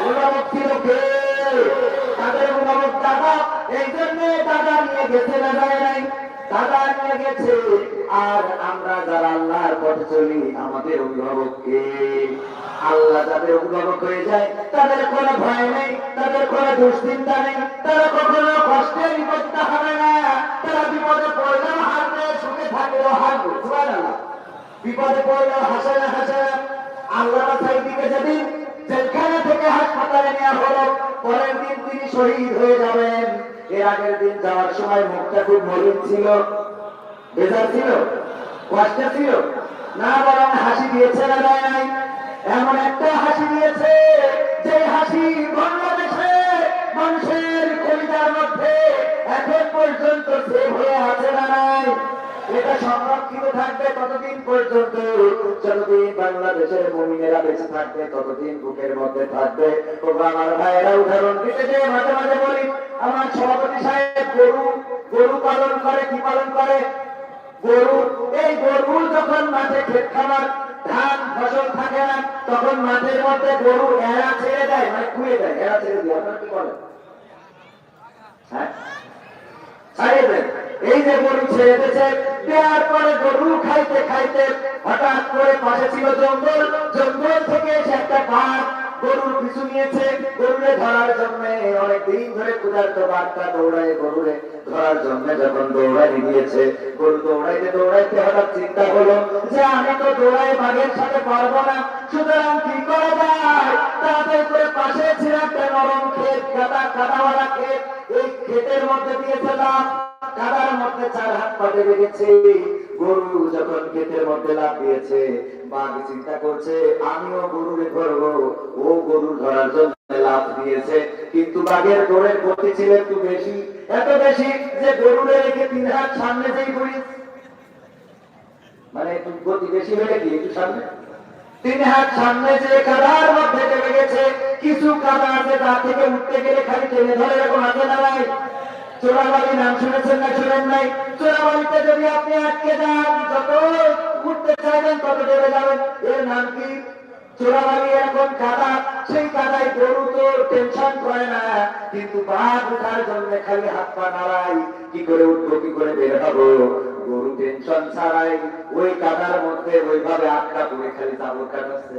অভিভাবক ছিল কে তাদের আর আমরা যারা আল্লাহর পথে চলি আমাদের অভিভাবক কে আল্লাহ যাদের অভিভাবক হয়ে যায় তাদের কোনো ভয় নেই তাদের কোনো দুশ্চিন্তা নেই তারা কখনো কষ্টে বিপদটা হবে না তারা বিপদে পড়লেও হাসবে সুখে থাকলেও সুবহানাল্লাহ বিপদে পড়লেও হাসে না হাসে না আল্লাহ জেলখানা থেকে নেওয়া হলো, পরের দিন তিনি শহীদ হয়ে যাবেন। এর আগের দিন যাওয়ার সময় মুখটা খুব মলিন ছিল, বেজার ছিল কষ্ট ছিল। না বরং হাসি দিয়েছে না নাই, এমন একটা হাসি দিয়েছে যে হাসি বাংলাদেশে মানুষের কবিতার মধ্যে এখন পর্যন্ত সেভ হয়ে আছে না নাই সংরক্ষিত থাকবে ততদিন পর্যন্ত? যতদিন বাংলাদেশের মমিনেরা বেঁচে থাকবে, ততদিন বুকের মধ্যে থাকবে। আমার ভাইয়েরা, উদাহরণ দিতে যে মাঝে মাঝে বলি, আমার সভাপতি সাহেব গরু গরু পালন করে, কি পালন করে? গরু, এই গরু যখন মাঠে ক্ষেত খামার, ধান, ফসল থাকে না, তখন মাঠের মধ্যে গরু এরা ছেড়ে দেয় মানে কুয়ে দেয়, এরা ছেড়ে দিয়ে, আপনারা কি বলেন? হ্যাঁ? ছাড়িয়ে দেন এই যে গরু ছেড়ে দিয়েছে, দেওয়ার পরে গরু খাইতে খাইতে হঠাৎ করে পাশে ছিল জঙ্গল। জঙ্গল থেকে এসে একটা বাঘ গরুর পিছু নিয়েছে। গরুরে ধরার জন্য অনেক দিন ধরে ক্ষুধার্ত বাঘটা দৌড়ায়, গরুরে ধরার জন্য যখন দৌড়াই দিয়েছে গরু দৌড়াইতে দৌড়াইতে হঠাৎ চিন্তা হলো, যে আমি তো দৌড়াই বাঘের সাথে পারব না। সুতরাং কি করা যায়? তাড়াতাড়ি করে পাশে ছিল একটা নরম ক্ষেত, কাদা কাদাওয়ালা ক্ষেত। এই ক্ষেতের মধ্যে দিয়েছিলাম কাদার মধ্যে চার হাত পা দেবে গরু যখন ক্ষেতের মধ্যে লাভ দিয়েছে বাঘ চিন্তা করছে? আমিও গরুরে ধরবো। ও গরু ধরার জন্য লাভ দিয়েছে। কিন্তু বাঘের দৌড়ের গতি ছিল একটু বেশি। এত বেশি যে গরুরে রেখে তিন হাত সামনে যেই করি মানে একটু গতি বেশি হলে কি একটু সামনে? তিন হাত সামনে যে কাদার মধ্যে চলে গেছে, কিছু কাদা আছে তার থেকে উঠতে গেলে খালি টেনে ধরে এরকম হাতে দাঁড়ায় চোরাবাড়ি নাম শুনেছেন না শুনেন নাই? চোরাবাড়িতে যদি আপনি আটকে যান, যত উঠতে চাইবেন তত ডেবে যাবেন। এর নাম কি? চোরাবাড়ি এরকম কাদা, সেই কাদায় গরু তো টেনশন করে না, কিন্তু বাঘ উঠার জন্য খালি হাত পা নাড়াই, কি করে উঠবো, কি করে বের হব? গরু টেনশন ছাড়াই ওই কাদার মধ্যে ওইভাবে আটকা পড়ে খালি জাবর কাটাচ্ছে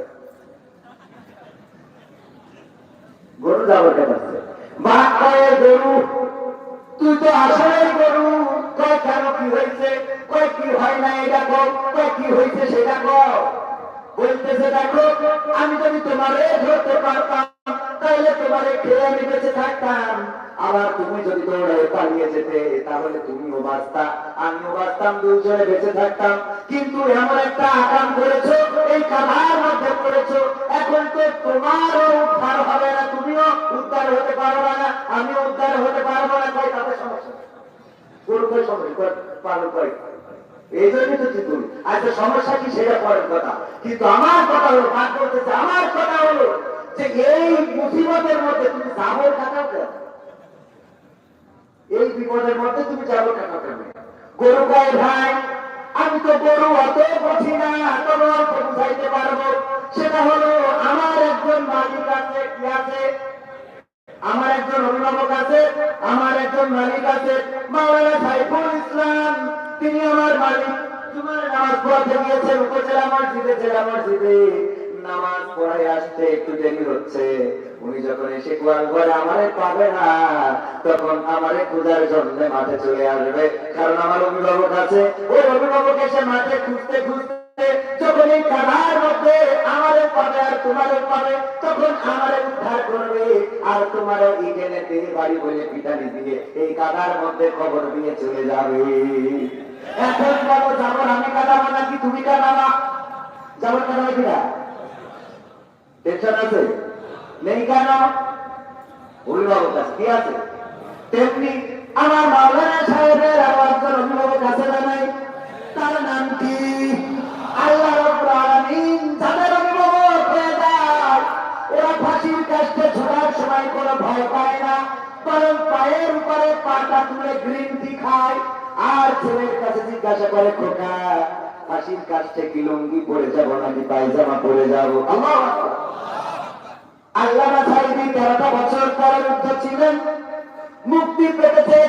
গরু জাবর কাটাচ্ছে বাঘ গরু তুই তো আসলে গরু। কয় কেন কি হয়েছে? কয় কি হয় না এটা কর কয় কি হয়েছে সেটা কর বলতেছে, দেখো, আমি যদি তোমারে ধরতে পারতাম তাহলে তোমারে খেয়ে আমি বেঁচে থাকতাম। আবার তুমি যদি দৌড়ে পালিয়ে যেতে, তাহলে তুমিও বাঁচতা, আমিও বাঁচতাম, দুজনে বেঁচে থাকতাম। কিন্তু এমন একটা আকাম করেছ, এই কাভার মধ্যে পড়েছো এখন তো তোমারও উদ্ধার হবে না, তুমিও উদ্ধার হতে পারবে না, আমিও উদ্ধার হতে পারব না কয় তাদের সমস্যা। কয় কয় আচ্ছা কিন্তু এই বিপদের মধ্যে তুমি গরু গায়ে ভাই, আমি তো গরু অত বুঝি না, তবে বুঝাইতে পারব। সেটা হলো আমার একজন মালিক আছে কি আছে আমার একজন অভিভাবক আছে আমার একজন মালিক আছে, মাওলানা সাইফুল ইসলাম। তিনি আমার মালিক। জুমার নামাজ পড়াতে গিয়েছেন, উপজেলা মসজিদে, জেলা মসজিদে। নামাজ পড়াই আসতে একটু দেরি হচ্ছে। উনি যখন এসে কোরআন ঘরে আমারে পাবে না, তখন আমারে পূজার জন্য মাঠে চলে আসবে। কারণ আমার অভিভাবক আছে। ওই অভিভাবক এসে মাঠে খুঁজতে খুঁজতে তোমারে পাবে, তখন আমারে উদ্ধার করবে। আর তোমার ইডেনে দিয়ে বাড়ি বলে পিটানি দিয়ে এই কাদার মধ্যে খবর দিয়ে চলে যাবে। এখন যাব আমি কাদাবো নাকি তুমি কাদাবা যাব কাদাবে কিনা টেনশন আছে? নেই কেন? অভিভাবক কি আছে? তেমনি আমার মাওলানা সাহেবের আরও একজন অভিভাবক কোনো ভয় পায় না, বরং পায়ের উপরে পাটা তুলে গ্রিন টি খায় আর ছেলের কাছে জিজ্ঞাসা করে, খোকা ফাঁসির কাছে কি লুঙ্গি পরে যাব নাকি পায়জামা পরে যাব? আল্লাহ আল্লাহ সাহেবী তেরোটা বছর পরে মুক্ত ছিলেন। মুক্তি পেতে